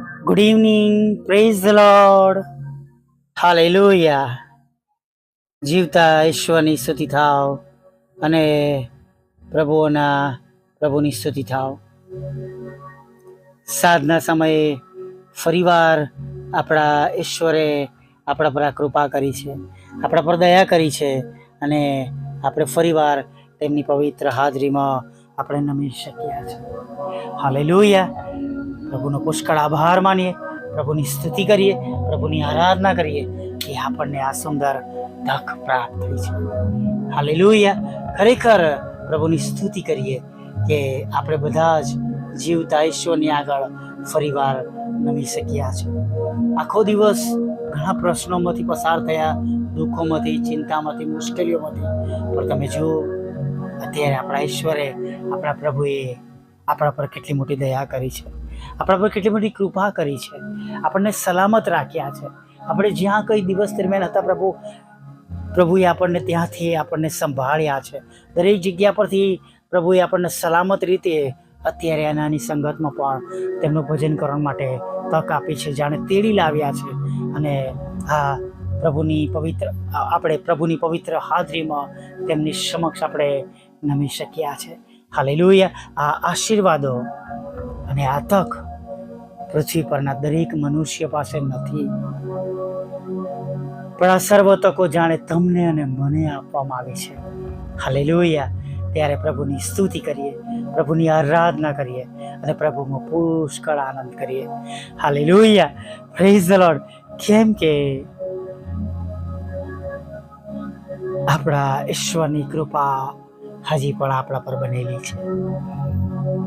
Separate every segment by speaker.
Speaker 1: Good evening praise Lord hallelujah જીવતા ઈશ્વરની સ્તુતિ થાવ અને પ્રભુઓના પ્રભુની સ્તુતિ થાવ. સાધના સમયે ફરીવાર આપણા ઈશ્વરે આપણા પર કૃપા કરી છે, આપણા પર દયા કરી છે અને આપણે ફરીવાર તેમની પવિત્ર હાજરીમાં આપણે નમી શક્યા છે હાલેલુયા પ્રભુનો પુષ્કળ આભાર માનીએ, પ્રભુની સ્તુતિ કરીએ, પ્રભુની આરાધના કરીએ કે આપણને આ સુંદર તક પ્રાપ્ત થઈ છે. હાલેલુયા. ખરેખર પ્રભુની સ્તુતિ કરીએ કે આપણે બધા જ જીવતા ઈશ્વરની આગળ ફરીવાર નમી શક્યા છે. આખો દિવસ ઘણા પ્રશ્નોમાંથી પસાર થયા, દુઃખોમાંથી, ચિંતામાંથી, મુશ્કેલીઓમાંથી. પણ તમે જુઓ, અત્યારે આપણા ઈશ્વરે આપણા પ્રભુએ આપણા પર કેટલી મોટી દયા કરી છે. આપણા પર કેટલી મોટી કૃપા કરી છે. આપણને સલામત રાખ્યા છે. આપણે જ્યાં કઈ દિવસ દરમિયાન હતા પ્રભુ, પ્રભુએ આપણને ત્યાંથી આપણને સંભાળ્યા છે. દરેક જગ્યા પરથી પ્રભુએ આપણને સલામત રીતે અત્યારે આ નાની સંગતમાં પણ તેમનું ભજન કરવા માટે તક આપી છે, જાણે તેડી લાવ્યા છે. અને આ પ્રભુની પવિત્ર આપણે પ્રભુની પવિત્ર હાજરીમાં તેમની સમક્ષ આપણે નમી શક્યા છે. હાલેલુયા. આ આશીર્વાદો અને આ તક પૃથ્વી પરના દરેક મનુષ્ય પાસે નથી. પણ આ સર્વ તકો જાણે તમને અને મને આપવામાં આવી છે. હાલેલુયા. ત્યારે પ્રભુની સ્તુતિ કરીએ, પ્રભુની આરાધના કરીએ અને પ્રભુમાં પુષ્કળ આનંદ કરીએ. હાલેલુયા. પ્રેઝ ધ લોર્ડ કેમ કે આપણા ઈશ્વરની કૃપા હજી પણ આપણા પર બનેલી છે.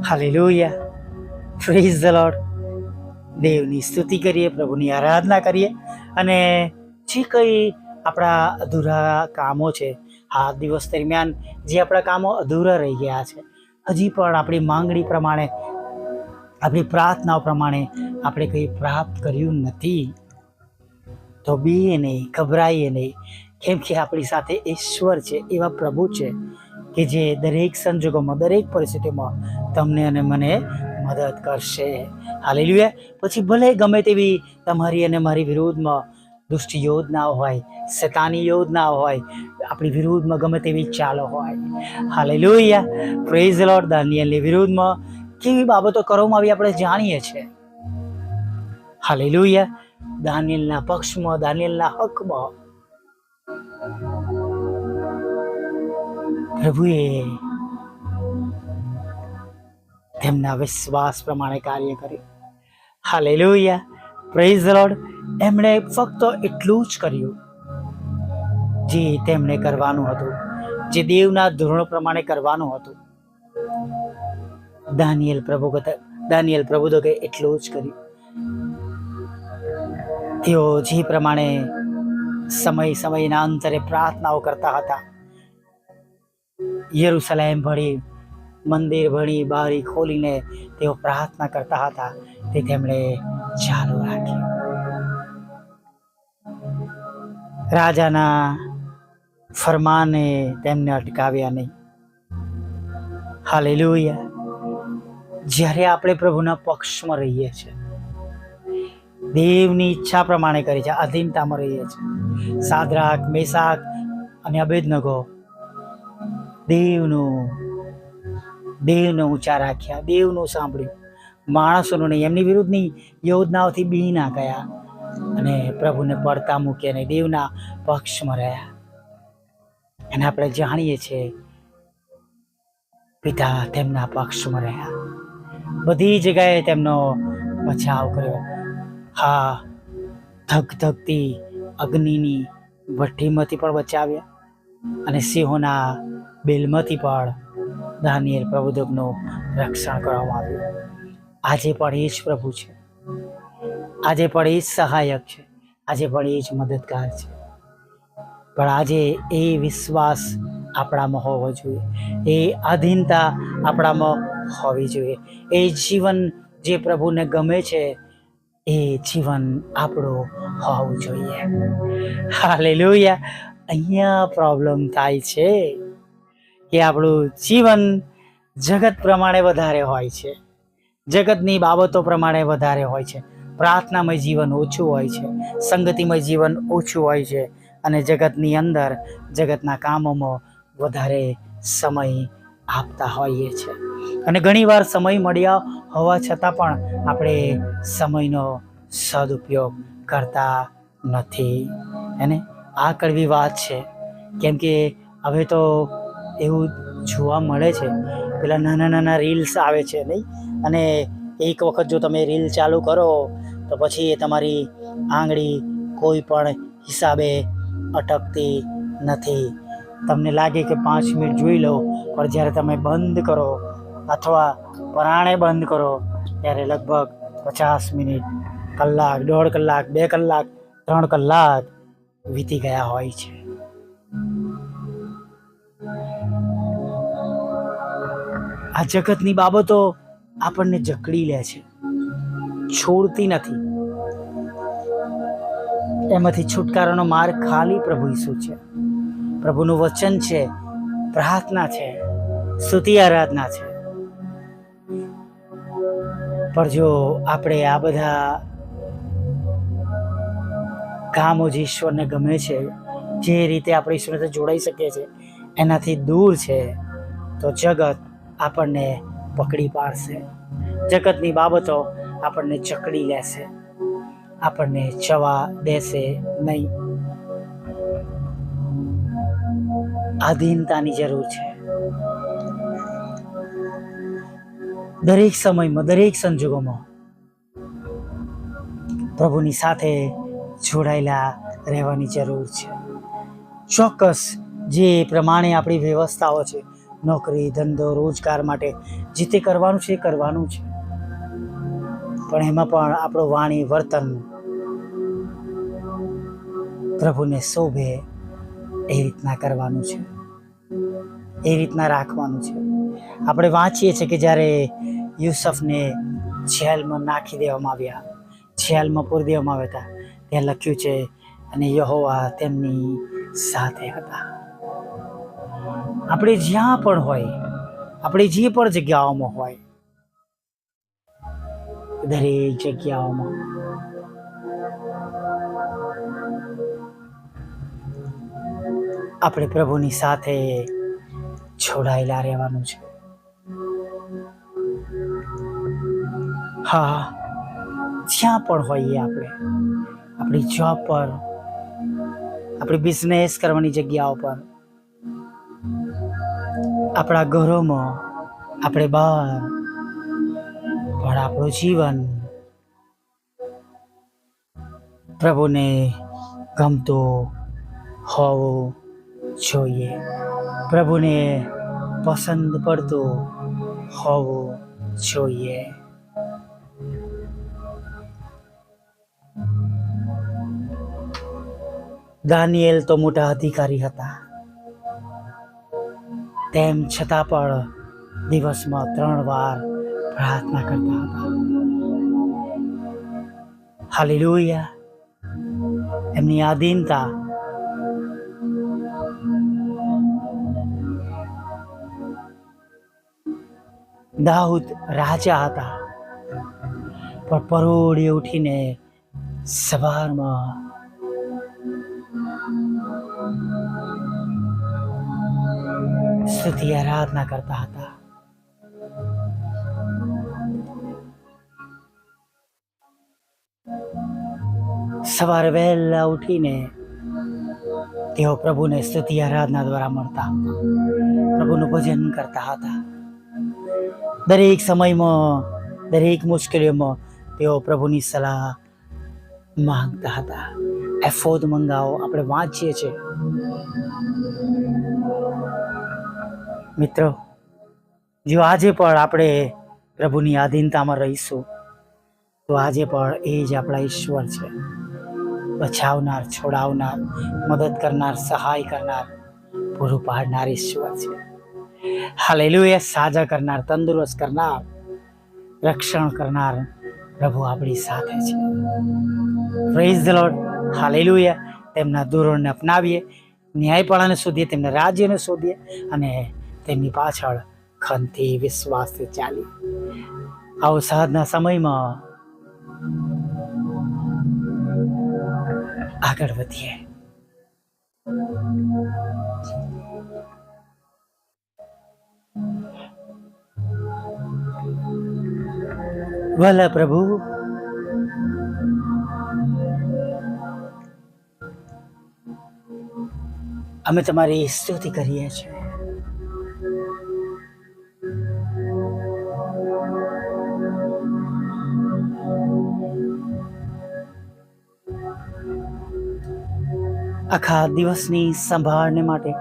Speaker 1: હાલેલુયા. પ્રેઝ ધ લોર્ડ દેવની સ્તુતિ કરીએ, પ્રભુની આરાધના કરીએ અને જે કંઈ આપણા અધૂરા કામો છે, આ દિવસ દરમિયાન જે આપણા કામો અધૂરા રહી ગયા છે, હજી પણ આપણી માંગણી પ્રમાણે, આપણી પ્રાર્થનાઓ પ્રમાણે આપણે કંઈ પ્રાપ્ત કર્યું નથી. તો બીએ નહીં, ગભરાઈએ નહીં, કેમ કે આપણી સાથે ઈશ્વર છે, એવા પ્રભુ છે કે જે દરેક સંજોગોમાં, દરેક પરિસ્થિતિમાં તમને અને મને મદદ કરશે. હાલેલુયા. પછી ભલે ગમે તેવી તમારી અને મારી વિરુદ્ધમાં દુષ્ટ યોજનાઓ હોય, શેતાની યોજનાઓ હોય, આપણી વિરુદ્ધમાં ગમે તેવી ચાલો હોય. હાલેલુયા. પ્રેઝ લોર્ડ દાનિયલની વિરુદ્ધમાં કેવી બાબતો કરવામાં આવી આપણે જાણીએ છીએ. હાલેલુયા. દાનિયલના પક્ષમાં, દાનિયલના હકમાં પ્રભુએ તેમના વિશ્વાસ પ્રમાણે કાર્ય કર્યું. હાલેલુયા. પ્રેઝ લોડ એમણે ફક્ત એટલું જ કર્યું જે તેમણે કરવાનું હતું, જે દેવના ધોરણો પ્રમાણે કરવાનું હતું. દાનિયલ પ્રભુ દાનિયલ તો એટલું જ કર્યું. તેઓ જે પ્રમાણે સમય સમયના અંતરે પ્રાર્થનાઓ કરતા હતા, યરુસલેમ ભણી મંદિર ભણી બારી ખોલીને તેઓ પ્રાર્થના કરતા હતા. તે તેમણે ચાલુ રાખ્યું. રાજાના ફરમાને તેમને અટકાવ્યા નહીં. હાલેલુયા. જ્યારે આપણે પ્રભુના પક્ષમાં રહીએ છીએ, દેવની ઈચ્છા પ્રમાણે કરી છે અધીનતામાં રહીએ છીએ. સાદરાક, મેસાક અને અભેદનગો દેવનું દેવને ઊંચા રાખ્યા, દેવનું સાંભળ્યું. માણસોનું નહીં, એમની વિરુદ્ધ નહીં યોજનાઓથી બી ના ગયા અને પ્રભુને પડતા મૂક્યા અને દેવના પક્ષમાં રહ્યા. અને આપણે જાણીએ છીએ, પિતા તેમના પક્ષમાં રહ્યા. બધી જગ્યાએ તેમનો બચાવ કર્યો. હા ધગ ધગતી અગ્નિની ભઠ્ઠીમાંથી પણ બચાવ્યા અને સિંહોના બેલમાંથી પણ દાનિયેલ પ્રભુદેવનું રક્ષણ કરવામાં આવ્યું. આજે પણ એ જ પ્રભુ છે. આજે પણ એ જ સહાયક છે. આજે પણ એ જ મદદગાર છે. પણ આજે એ વિશ્વાસ આપણામાં હોવો જોઈએ. એ આધીનતા આપણામાં હોવી જોઈએ. એ જીવન જે પ્રભુને ગમે છે, એ જીવન આપણું હોવું જોઈએ. હાલેલુયા. અહીંયા પ્રોબ્લેમ થાય છે. કે આપણું જીવન જગત પ્રમાણે વધારે હોય છે. જગતની બાબતો પ્રમાણે વધારે હોય છે. પ્રાર્થનામય જીવન ઓછું હોય છે. સંગતિમય જીવન ઓછું હોય છે. અને જગતની અંદર જગતના કામોમાં વધારે સમય આપતા હોઈએ છીએ અને ઘણીવાર સમય મળ્યા હોવા છતાં પણ આપણે સમયનો સદુપયોગ કરતા નથી. એને આ કડવી વાત છે. કેમ કે હવે તો એવું જોવા મળે છે. પેલા નાના નાના રીલ્સ આવે છે નહીં? અને એક વખત જો તમે રીલ ચાલુ કરો, તો પછી એ તમારી આંગળી કોઈ પણ હિસાબે અટકતી નથી. તમને લાગે કે પાંચ મિનિટ જોઈ લો, પણ જ્યારે તમે બંધ કરો અથવા પરાણે બંધ કરો, ત્યારે લગભગ પચાસ મિનિટ, કલાક, દોઢ કલાક, બે કલાક, ત્રણ કલાક વીતી ગયા હોય છે. આ જગતની બાબતો આપણને જકડી લે છે. છોડતી નથી. એમાંથી છુટકારાનો માર્ગ ખાલી પ્રભુ ઈસુ છે. પ્રભુનું વચન છે, પ્રાર્થના છે, સ્તુતિ આરાધના છે. પણ જો આપણે આ બધા કામો જે ઈશ્વરને ગમે છે, જે રીતે આપણે ઈશ્વર સાથે જોડાઈ શકીએ છીએ, એનાથી દૂર છે, તો જગત આપણને પકડી પાડશે. જગતની બાબતો આપણને ચકડી લેશે. આપણને જવા દેશે નહીં. આધીનતાની જરૂર છે. દરેક સમયમાં, દરેક સંજોગોમાં પ્રભુની સાથે જોડાયેલા રહેવાની જરૂર છે. ચોક્કસ, જે પ્રમાણે આપણી વ્યવસ્થાઓ છે નોકરી, ધંધો, રોજગાર માટે જે તે કરવાનું છે એ કરવાનું છે. પણ એમાં પણ આપણું વાણી, વર્તન પ્રભુને શોભે એ રીતના કરવાનું છે. એ રીતના રાખવાનું છે. આપણે વાંચીએ છીએ કે જ્યારે યુસફને જેલમાં નાખી દેવામાં આવ્યા, જેલમાં પૂરી દેવામાં આવ્યા હતા, ત્યાં લખ્યું છે, અને યહોવા તેમની સાથે હતા. આપણે જ્યાં પણ હોય, આપણે જે પણ જગ્યાઓમાં હોય, દરેક જગ્યાઓમાં. આપણે પ્રભુની સાથે જોડાયેલા રહેવાનું છે. હા, જ્યાં પણ હોઈએ આપણે, આપણી જોબ પર, આપણી બિઝનેસ કરવાની જગ્યાઓ પર આપણા ઘરોમાં આપણે બહાર પણ આપણું જીવન પ્રભુને ગમતું હોવું જોઈએ. પ્રભુને પસંદ પડતું હોવું જોઈએ. દાનિયેલ તો મોટા અધિકારી હતા. તેમ છતાં પણ દિવસમાં ત્રણ વાર પ્રાર્થના કરતા હતા. હાલેલુયા. એમની આધીનતા. દાઉદ રાજા હતા. પણ પરોળે ઉઠીને સવારમાં સ્તુતિ આરાધના કરતા હતા સવારે વહેલા ઉઠીને તેઓ પ્રભુને સ્તુતિ આરાધના દ્વારા મળતા હતા પ્રભુનું ભજન કરતા હતા દરેક સમયમાં દરેક મુશ્કેલીઓમાં તેઓ પ્રભુની સલાહ માંગતા હતા એફોદ મંગાવો આપણે વાંચીએ છીએ મિત્રો, જો આજે પણ આપણે પ્રભુની આધીનતામાં રહીશું, તો આજે પણ એ જ આપણા ઈશ્વર છે. બચાવનાર, છોડાવનાર, મદદ કરનાર, સહાય કરનાર, પૂરું પાડનાર ઈશ્વર છે. હાલેલુએ સાજા કરનાર, તંદુરસ્ત કરનાર, રક્ષણ કરનાર પ્રભુ આપણી સાથે છે. પ્રેઝ ધ લોર્ડ હાલેલુએ તેમના ધોરણને અપનાવીએ ન્યાયપણાને શોધીએ, તેમના રાજ્યને શોધીએ અને તેમની પાછળ ખનથી વિશ્વાસથી ચાલી. અવસાદના સમયમાં આગળ વધીએ. ભલે પ્રભુ. અમે તમારી સ્તુતિ કરીએ છીએ. આખા દિવસની સંભાળને માટે,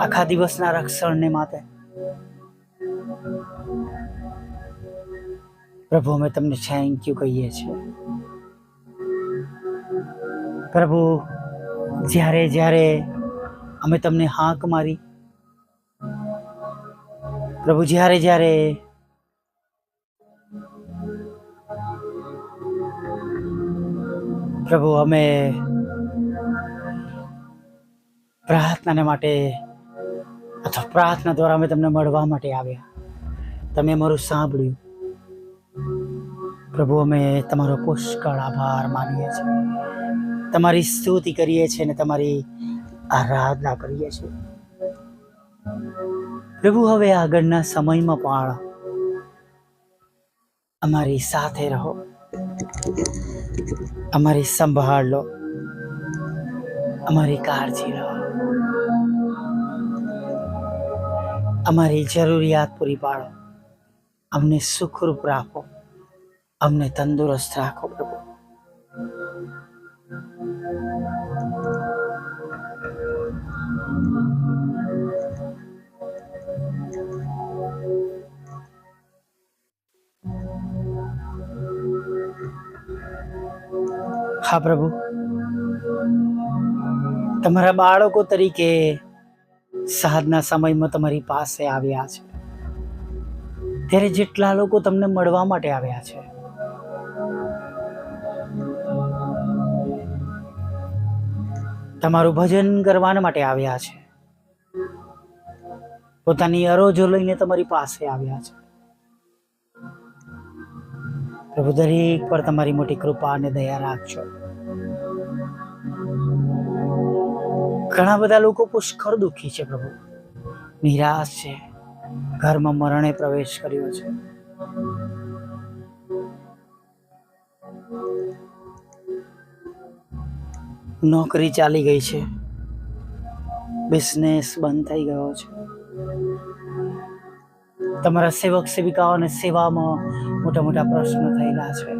Speaker 1: આખા દિવસના રક્ષણને માટે. પ્રભુ, અમે તમને થેન્ક યુ કહીએ છીએ. પ્રભુ, જ્યારે જ્યારે અમે તમને હાંક મારી, પ્રભુ, જ્યારે જ્યારે પ્રભુ, અમે પ્રાર્થનાને માટે અથવા પ્રાર્થના દ્વારા અમે તમને મળવા માટે આવ્યા. તમે અમારું સાંભળ્યું. પ્રભુ, અમે તમારો પુષ્કળ આભાર માનીએ છીએ. તમારી સ્તુતિ કરીએ છીએ અને તમારી આરાધના કરીએ છીએ. પ્રભુ, હવે આગળના સમયમાં પણ અમારી સાથે રહો. અમારી સંભાળ લો. અમારી કાળજી લો. અમારી જરૂરિયાત પૂરી પાડો. અમને સુખરૂપ રાખો. અમને તંદુરસ્ત રાખો પ્રભુ. હા, પ્રભુ. તમારા બાળકો તરીકે સાધના સમયમાં તમારી પાસે આવ્યા છે. ત્યારે જેટલા લોકો તમને મળવા માટે આવ્યા છે. તમારું ભજન કરવા માટે આવ્યા છે. પોતાની અરોજો લઈને તમારી પાસે આવ્યા છે. પ્રભુ, દરેક પર તમારી મોટી કૃપા અને દયા રાખજો. ઘણા બધા લોકો પુષ્કળ દુઃખી છે પ્રભુ. નિરાશ છે. ઘરમાં મરણે પ્રવેશ કર્યો છે. નોકરી ચાલી ગઈ છે. બિઝનેસ બંધ થઈ ગયો છે. તમારા સેવક સેવિકાઓ અને સેવામાં મોટા મોટા પ્રશ્નો થયેલા છે.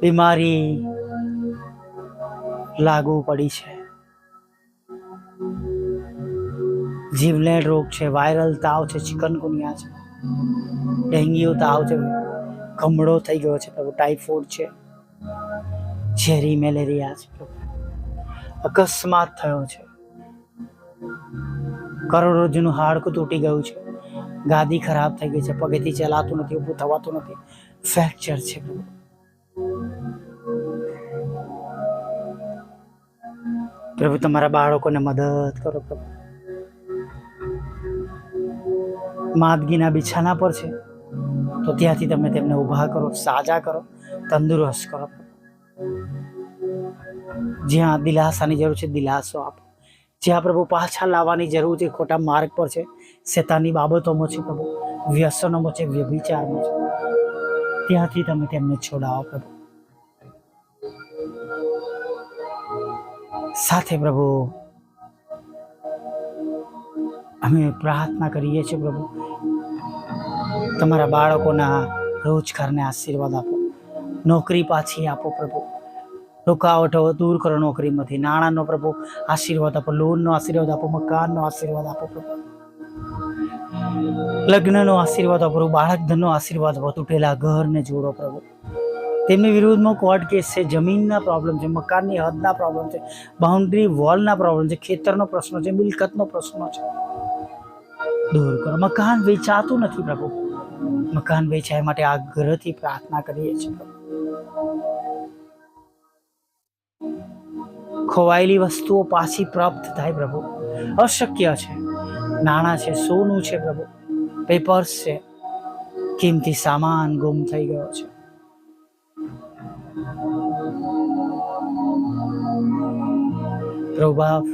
Speaker 1: બીમારી લાગુ પડી છે. જીવલેણ રોગ છે, વાયરલ તાવ છે, ચિકનગુનિયા છે, ડેન્ગ્યુ તાવ છે, કમળો થઈ ગયો છે, પ્રભુ, ટાઇફોઇડ છે, ઝેરી મેલેરિયા છે અકસ્માત થયો છે. કરોડરજ્જુનું હાડકું તૂટી ગયું છે. ગાદી ખરાબ થઈ ગઈ છે, પગેથી ચલાતું નથી, ઊભું થવાતું નથી. ફ્રેક્ચર છે. પ્રભુ, તમારા બાળકોને મદદ કરો, પ્રભુ. માંદગીના બિછાના પર છે. તો ત્યાંથી તમે તેમને ઊભા કરો, સાજા કરો, તંદુરસ્ત કરો. જ્યાં દિલાસાની જરૂર છે, દિલાસો આપો. જ્યાં પ્રભુ પાછા લાવવાની જરૂર છે, ખોટા માર્ગ પર છે. શેતાની બાબતોમાં છે પ્રભુ, વ્યસનોમાં છે, વ્યભિચારમાં છે. ત્યાંથી તમે તેમને છોડાવો પ્રભુ. સાથે પ્રભુ, અમે પ્રાર્થના કરીએ છીએ પ્રભુ, તમારા બાળકોના રોજગારને આશીર્વાદ આપો. નોકરી પાછી આપો પ્રભુ. રોકાવટો દૂર કરો નોકરીમાંથી. નાણાંનો પ્રભુ આશીર્વાદ આપો, લોનનો આશીર્વાદ આપો, મકાનનો આશીર્વાદ આપો પ્રભુ. લગ્નનો આશીર્વાદ આપો પ્રભુ બાળક આશીર્વાદ આપો, તૂટેલા ઘરને જોડો પ્રભુ. તેમની વિરુદ્ધમાં કોર્ટ કેસ છે, જમીનના પ્રોબ્લેમ છે, મકાનની હદના પ્રોબ્લેમ છે બાઉન્ડ્રી વોલના પ્રોબ્લેમ છે, ખેતરનો પ્રશ્ન છે, મિલકતનો પ્રશ્ન છે. દૂર કરો. મકાન વેચાતું નથી પ્રભુ. મકાન વેચાય માટે આગ્રહથી પ્રાર્થના કરીએ છીએ ખોવાયેલી વસ્તુઓ પાછી પ્રાપ્ત થાય પ્રભુ. અશક્ય છે. નાણાં છે, સોનું છે પ્રભુ. પેપર્સ છે. કિંમતી સામાન ગુમ થઈ ગયો છે. પ્રભાવ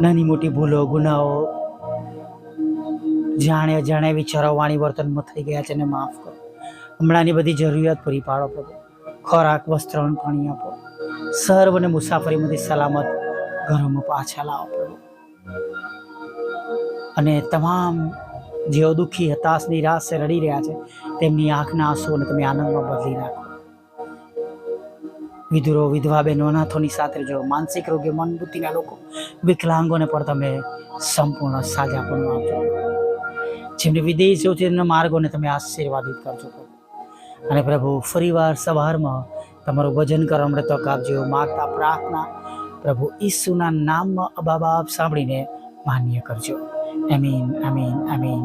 Speaker 1: નાની મોટી ભૂલો, ગુનાઓ જાણે અજાણે વિચારો વાણી વર્તનમાં થઈ ગયા છે ને માફ કરો. હમણાંની બધી જરૂરિયાત પૂરી પાડો પ્રભુ. ખોરાક, વસ્ત્ર અને પાણી આપો. સર્વને મુસાફરીમાંથી સલામત ઘરોમાં પાછા લાવો પ્રભુ. અને તમામ જેઓ દુઃખી, હતાશ, નિરાશ રડી રહ્યા છે, તેમની આંખના આંસુઓને તમે આનંદમાં બદલી નાખો. વિધુરો, વિધવા બહેનો અનાથોની સાથે જો માનસિક રોગે મન બુદ્ધિના લોકો, વિકલાંગોને પણ તમે સંપૂર્ણ સાજા પણ આપજો. જેમને વિદેશો છે એમના માર્ગોને તમે આશીર્વાદિત કરજો પ્રભુ અને પ્રભુ, ફરીવાર સવારમાં તમારું ભજન કરવા માટે તક આપજો, માગતા પ્રાર્થના પ્રભુ ઈસુના નામમાં અબાબા સાંભળીને માન્ય કરજો. અમીન અમીન અમીન